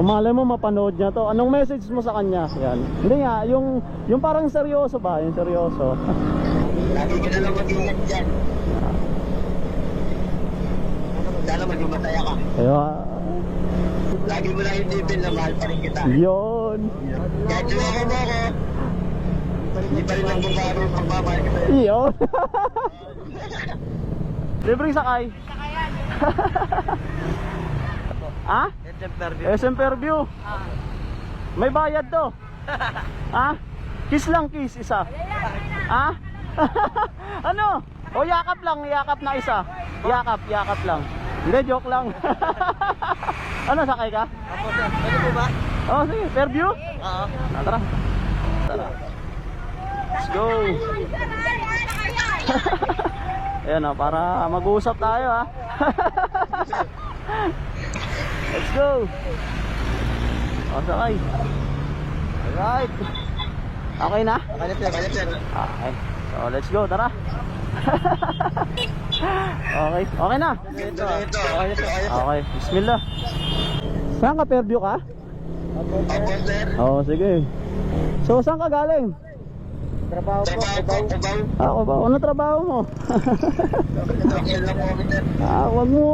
So malay mo mapanood niya to. Anong message mo sa kanya? Yan. Hindi nga, yung yung parang seryoso ba? Yung seryoso. Lagi ka na lang mag-ingat dyan. Sana maging masaya ka. Kaya, Lagi mo lang yung tipin na mahal pa rin kita. yun. Kahit tulungan mo ako, hindi pa rin nagbabago yung pagmamahal kita. Yun. Libreng sakay. ha? SM Fairview. May bayad to. ha? Kiss lang kiss isa. Ha? ano? O yakap lang, yakap na isa. Yakap, yakap lang. Hindi, joke lang. ano, sakay ka? Ako sir, pwede po ba? Oh, sige, Fairview? Oo. Ah, Tara. Tara. Let's go. Ayan o, para mag-uusap tayo ha. Let's go. O, sakay. Alright. Okay na? Kanya sir, kanya sir. Okay. So, let's go, tara. okay. Okay na. Ito, ito. Kanya sir. Okay. Bismillah. Saan ka, Fairview ka? Sir. Oo, sige. So, saan ka galing? Trabaho ubaw. Ubaw. Ako ba? Ano trabaho mo? Ah, wag mo,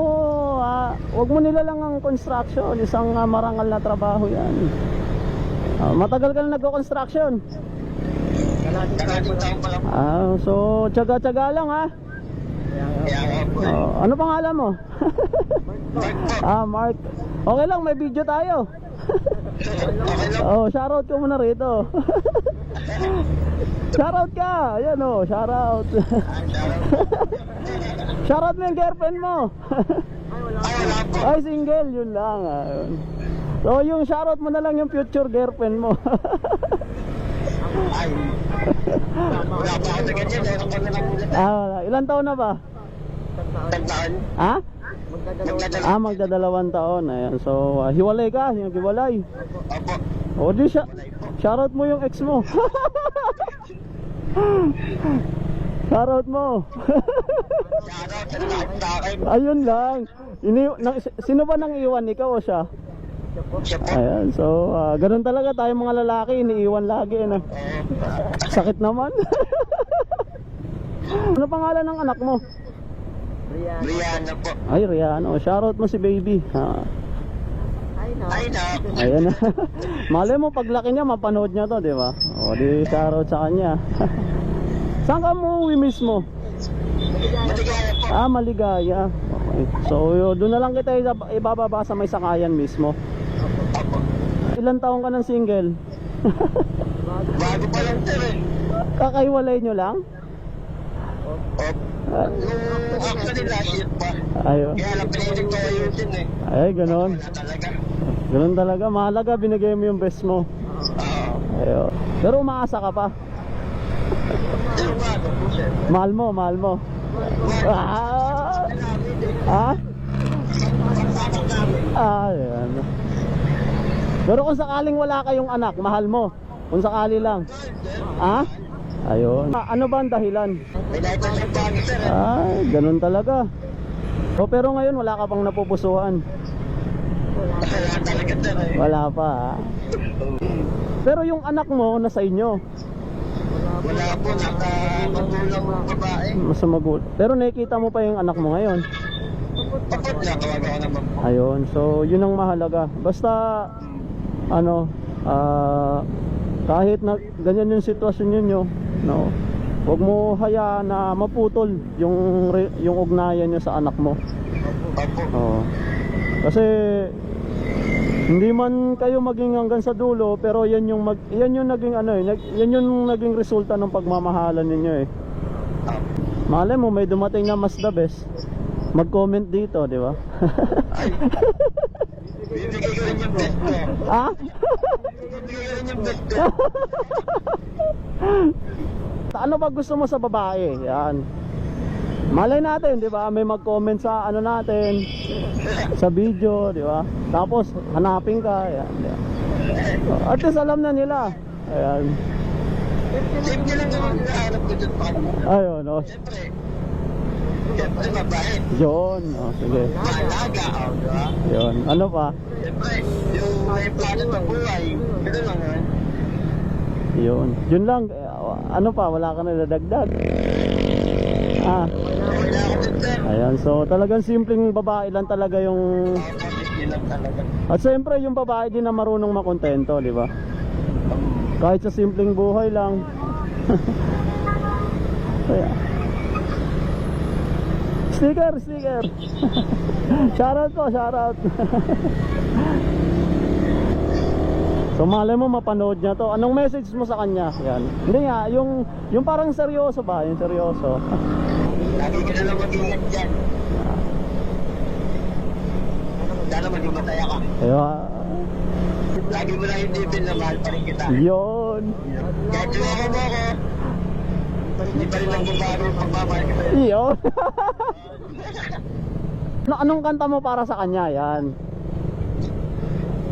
ah, wag mo nilalang ang construction. Isang ah, marangal na trabaho yan. Ah, matagal ka na nagko-construction. Kalating lang. Ah, so, tsaga-tsaga lang ha. Kaya nga po. Oh, ano pangalan mo? Ah, Mark. Okay lang, may video tayo. Lang. Oh, shoutout ko muna rito. shoutout ka. Ayan oh, shoutout. shoutout mo yung girlfriend mo. Ay, single, yun lang. ah. So, yung shoutout mo na lang yung future girlfriend mo. Ay. Wala pa ako ganyan. Meron ko na lang ulit. ah, wala. Ilan taon na ba? Tandaan. Ha? Magdadala. Ah, magdadalawang taon. Ayan. So, ah, hiwalay ka, yung hiwalay. Opo. O, di siya. Shoutout mo yung ex mo. shoutout mo. Ayun lang. Ini sino ba nang iwan ikaw o siya? Ayan, so ah, ganun talaga tayo mga lalaki, iniiwan lagi ano. Oo. Sakit naman. ano pangalan ng anak mo? Brianna po. Ay, Riano. Shoutout mo si baby. Ha. Ay na. Ayan na. Malay mo paglaki niya mapanood niya to, di ba? O di shoutout sa kanya. Saan ka mo uwi mismo? Maligaya po. Ah, maligaya. Okay. So, yun, doon na lang kita ibab- ibababa sa may sakayan mismo. Ilan taong ka ng single? Bago pa lang sir eh. Kakaiwalay nyo lang? Opo. Ah, Nung actually last year ko ayusin eh. Ay, ganon. Wala talaga. Mahalaga, binigay mo yung best mo. Oo. Ayun. Pero umaasa ka pa. Sir, bago po sir. Mahal mo, mahal mo. Ah! Ah? Ah. Pero kung sakaling wala kayong anak, mahal mo. Kung sakali lang. Ah? Ayun. Ah, ano ba ang dahilan? Ay, ganun talaga. O pero ngayon wala ka pang napupusuhan. Wala. Wala pa. Pero yung anak mo nasa inyo. Wala po, nakakatulong mga babae. Mas magul. Pero nakikita mo pa yung anak mo ngayon. Opo, nakawag ako naman po. Ayun. So, yun ang mahalaga. Basta ano, ah kahit na ganyan yung sitwasyon ninyo, no. Huwag mo hayaan na maputol yung re- yung ugnayan niyo sa anak mo. Opo. Oo. Kasi hindi man kayo maging hanggang sa dulo pero yan yung mag, yan yung naging ano eh, yan yung naging resulta ng pagmamahalan ninyo eh. Malay mo may dumating na mas the best. Mag-comment dito, di ba? Ah? Ano ba gusto mo sa babae? Yan. Malay natin, di ba? May mag-comment sa ano natin sa video, di ba? Tapos hanapin ka, yan. di ba? At least alam na nila. Ayan. Simple lang naman hinahanap ko dyan pa. Ayun, oh. Siyempre. Siyempre, mabait. Yun, oh, sige. Malaga, oh, di ba? Yun. Ano pa? Siyempre, yung may plano sa buhay. Ganun lang naman. Yun. Yun lang. Eh, Ano pa, wala ka na dadagdag. Ah, ayan. So, talagang simpleng babae lang talaga yung... At siyempre, yung babae din na marunong makontento, di ba? Kahit sa simpleng buhay lang. Kaya. Sticker, sticker. shoutout po, shoutout. so malay mo mapanood niya to. Anong message mo sa kanya? Yan. Hindi nga, yung yung parang seryoso ba? Yung seryoso. Lagi ka na lang mag-ingat dyan. Sana maging masaya ka. Ayun. Lagi mo lang hindi na mahal pa rin kita. Yun. Kahit tulungan mo ako, hindi pa rin nagbabago ang pagmamahal kita. Yun. ano, anong kanta mo para sa kanya? Yan.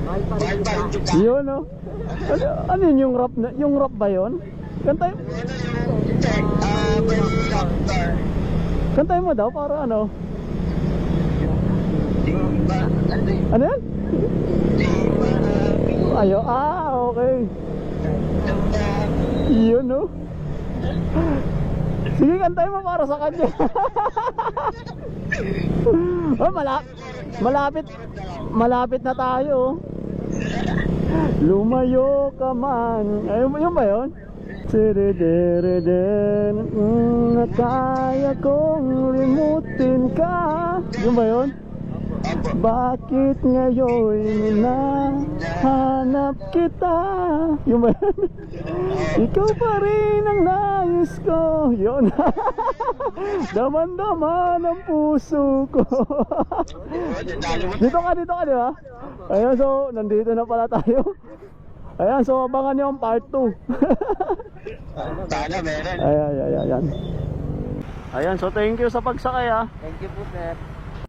Mahal pa rin kita. Yun, no? Ano, ano yun yung rap na, yung rap ba yun? Kantay, Ano yung check? Ah, may doctor. kantay mo daw para ano? Ba? Ano yan? Ayo, ah, okay. Yun, no? Sige, kantay mo para sa kanya. oh, malapit, malapit, malapit na tayo. Lumayo ka man. Ayun, yun ba yun? Siridiririn, mm, na kaya kong limutin ka. Yun ba yun? Bakit ngayon na hanap kita? Yung ba yan? Ikaw pa rin ang nais ko. Yun. Daman-daman ang puso ko. dito ka, dito ka, di ba? Ayan, so, nandito na pala tayo. Ayan, so, abangan nyo ang part 2. Sana meron. ayan, ayan, ayan. Ayan, so thank you sa pagsakay ah. Thank you po, sir.